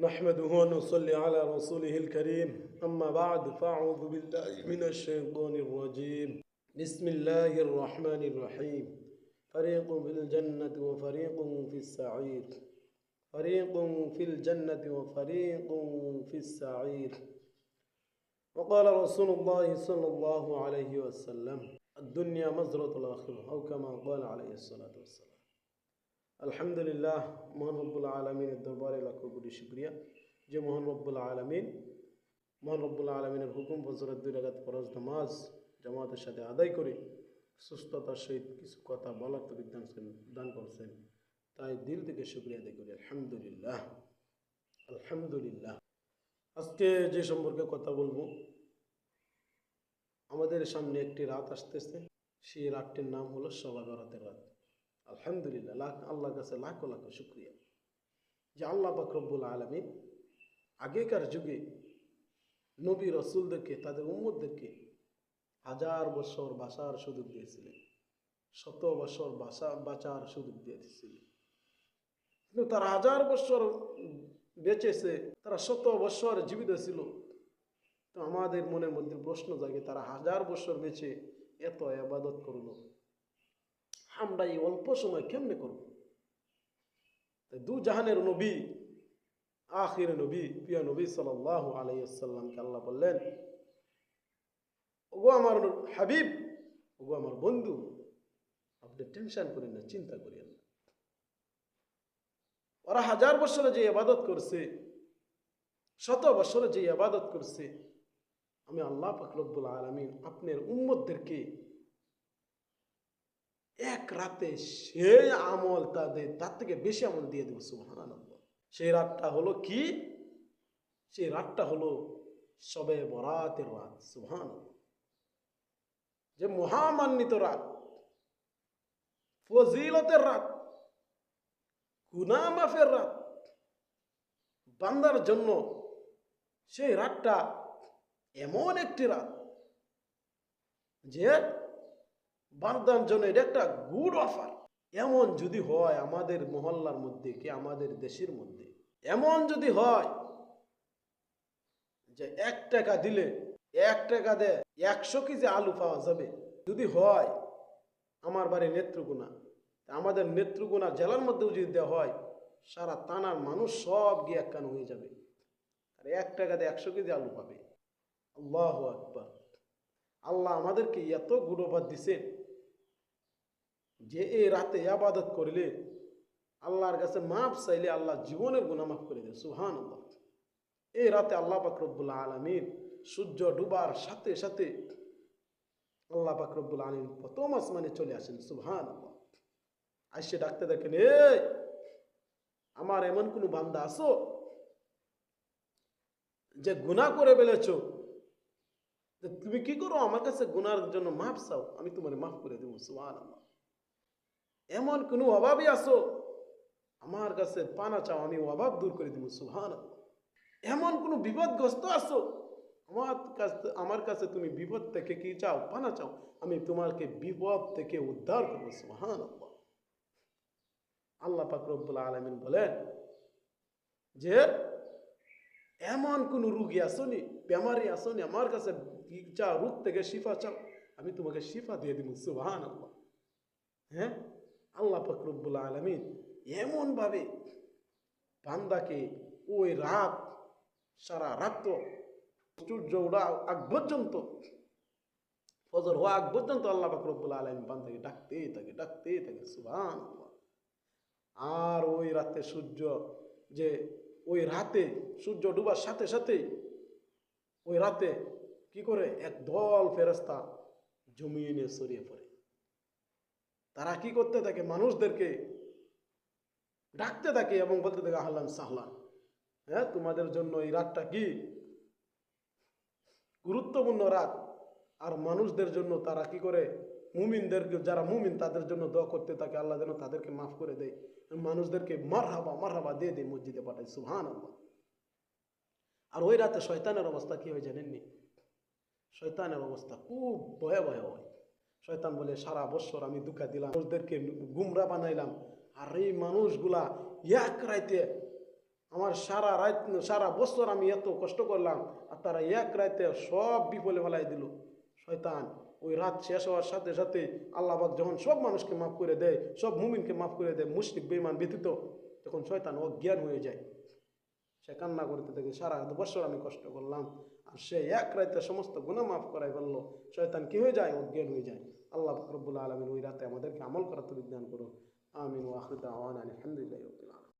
نحمده ونصلي على رسوله الكريم. أما بعد فأعوذ بالله من الشيطان الرجيم. بسم الله الرحمن الرحيم. فريق في الجنة وفريق في السعير. فريق في الجنة وفريق في السعير. وقال رسول الله صلى الله عليه وسلم الدنيا مزرعة الآخرة أو كما قال عليه الصلاة والسلام. আলহামদুলিল্লাহ, মোহন রব্বুল আলমিনের দরবারে লাখো কোটি শুক্রিয়া। যে মোহন রব্বুল আলমিন, মোহন রব্বুল আলমিনের হুকুম ফজরের দুই ফরজ নামাজ জামাতের সাথে আদায় করে সুস্থতার সহিত কিছু কথা বলার তো বিধান দান করছেন। তাই দিল থেকে শুক্রিয়া আদায় করি। আলহামদুলিল্লাহ আলহামদুলিল্লাহ। আজকে যে সম্পর্কে কথা বলব, আমাদের সামনে একটি রাত আসতেছে। সেই রাতটির নাম হলো সবা বরাতের রাত। আলহামদুলিল্লাহ, লাখ, আল্লাহর কাছে লাখো লাখো শুক্রিয়া। যে আল্লাহ বাকরব্বুল আলমী আগেকার যুগে নবী রসুলদেরকে, তাদের উম্মদদেরকে হাজার বছর বাঁচার সুযোগ দিয়েছিলেন। শত বছর বাসা বাঁচার সুযোগ দিয়েছিলেন। কিন্তু তারা হাজার বছর বেঁচেছে, তারা শত বছর জীবিত ছিল। তো আমাদের মনের মধ্যে প্রশ্ন জাগে, তারা হাজার বছর বেঁচে এত আবাদত করল। আমরা এই অল্প সময় কেমনে করব? দু জাহানের নবী, আখির নবী, প্রিয় নবী সাল আলাইসাল্লামকে আল্লাহ বললেন, ওগো আমার হাবিব, ওগো আমার বন্ধু, আপনি টেনশন করেন না, চিন্তা করেন ওরা হাজার বছরে যে আবাদত করছে, শত বছরে যে আবাদত করছে, আমি আল্লাহ ফাকরবুল আলমিন আপনার উম্মদদেরকে এক রাতে সেই আমল তাদের, তার থেকে বেশি আমল দিয়ে দেবো সুহান সেই রাতটা হলো কি? সেই রাতটা হলো সবে বরাতের রাত সুহান যে মহামান্বিত রাত, ফজিলতের রাত গুনামাফের রাত, বান্দার জন্য সেই রাতটা এমন একটি রাত যে বারদান জন্য এটা একটা গুড অফার এমন যদি হয় আমাদের মহল্লার মধ্যে কি আমাদের দেশের মধ্যে? এমন যদি হয় যে এক টাকা দিলে, এক টাকা দেয় একশো কেজি আলু পাওয়া যাবে। যদি হয়, আমার বাড়ি নেত্রকোনা আমাদের নেত্রকোনা জেলার মধ্যেও যদি দেওয়া হয়, সারা তানার মানুষ সব গিয়ে একখান হয়ে যাবে। আর এক টাকাতে একশো কেজি আলু পাবে। আল্লাহ আকবার। আল্লাহ আমাদেরকে এত গুণবাদ দিছেন। যে এই রাতে আবাদত করলে আল্লাহর কাছে মাফ চাইলে আল্লাহ জীবনের গুণা মাফ করে দেয় সুহান এই রাতে আল্লাহ পাকরবুল্লা আলমীর সূর্য ডুবার সাথে সাথে আল্লাহ পাকরবুল আলম প্রথম আসমানে চলে আসেন সুহান আসছে ডাকতে দেখেন, এই, আমার এমন কোনো বান্দা আসো যে গুণা করে ফেলেছো? তুমি কি করো? আমার কাছে গুনার জন্য মাফ চাও, আমি তোমার মাফ করে দেবো সুহান আল্লাহ এমন কোনো অভাবই আসো আমার কাছে পানা চাও, আমি অভাব দূর করে দিব সুহান এমন কোনো বিপদগ্রস্ত আসো আমার কাছে আমার কাছে তুমি বিপদ থেকে কি চাও? পানা চাও। আমি তোমাকে বিপদ থেকে উদ্ধার করব সুহান আল্লাহ পাকরবুল্লা আলমিন বলেন যে, এমন কোন রুগী আসনি, বেমারি আসনি, আমার কাছে চাও রোগ থেকে শিফা চাও, আমি তোমাকে শিফা দিয়ে দিব সুহান আল্লাহ হ্যাঁ? আল্লাহ ফকরবুল্লা আলমিন এমনভাবে বান্দাকে ওই রাত, সারা রাত, সূর্য ওরা আগ পর্যন্ত, ফজর হওয়া আগ পর্যন্ত আল্লাহ ফকরবুল্লা আলমিন বান্দাকে ডাকতেই থাকে ডাকতেই থাকে সুবান আর ওই রাতে সূর্য যে ওই রাতে সূর্য ডুবার সাথে সাথে ওই রাতে কি করে? এক দল ফেরস্তা জমিনে সরিয়ে পড়ে। তারা কি করতে থাকে? মানুষদেরকে ডাকতে থাকে এবং বলতে থাকে, আহলান সাহলান। হ্যাঁ তোমাদের জন্য এই রাতটা কি? গুরুত্বপূর্ণ রাত। আর মানুষদের জন্য তারা কি করে? মুমিনদেরকে, যারা মুমিন, তাদের জন্য দোয়া করতে থাকে। আল্লাহ যেন তাদেরকে মাফ করে দেয়। মানুষদেরকে মার হাবা মার হাবা দিয়ে দেয়, মসজিদে পাঠায়। সুহান আল্লাহ আর ওই রাতে শয়তানের অবস্থা কি হয় জানেননি? শয়তানের অবস্থা খুব ভয়াবহ হয়। শয়তান বলে, সারা বছর আমি দুঃখা দিলাম, মানুষদেরকে গুমরা বানাইলাম। আর এই মানুষগুলা এক রাইতে আমার সারা রাত, সারা বছর আমি এত কষ্ট করলাম, আর তারা এক রাইতে সব বিফলে ফেলাই দিল। শয়তান ওই রাত শেষ হওয়ার সাথে সাথে আল্লাহবাক যখন সব মানুষকে মাফ করে দেয়, সব মুমিনকে মাফ করে দেয়, মুশরিক বেমান ব্যতীত, তখন শয়তান অজ্ঞান হয়ে যায়। সে কান্না করতে থাকে, সারা বছর আমি কষ্ট করলাম। আর সে এক রাইতে সমস্ত গুণা মাফ করাই ফেলল। শয়তান কি হয়ে যায়? অজ্ঞান হয়ে যায়। আল্লাহ ফকরবুল্লা আলমিন ওই রাতে আমাদেরকে আমল করার তো বিজ্ঞান করুন আমিন ওয়াহিদ আওয়ান আলহামদুলিল্লাহ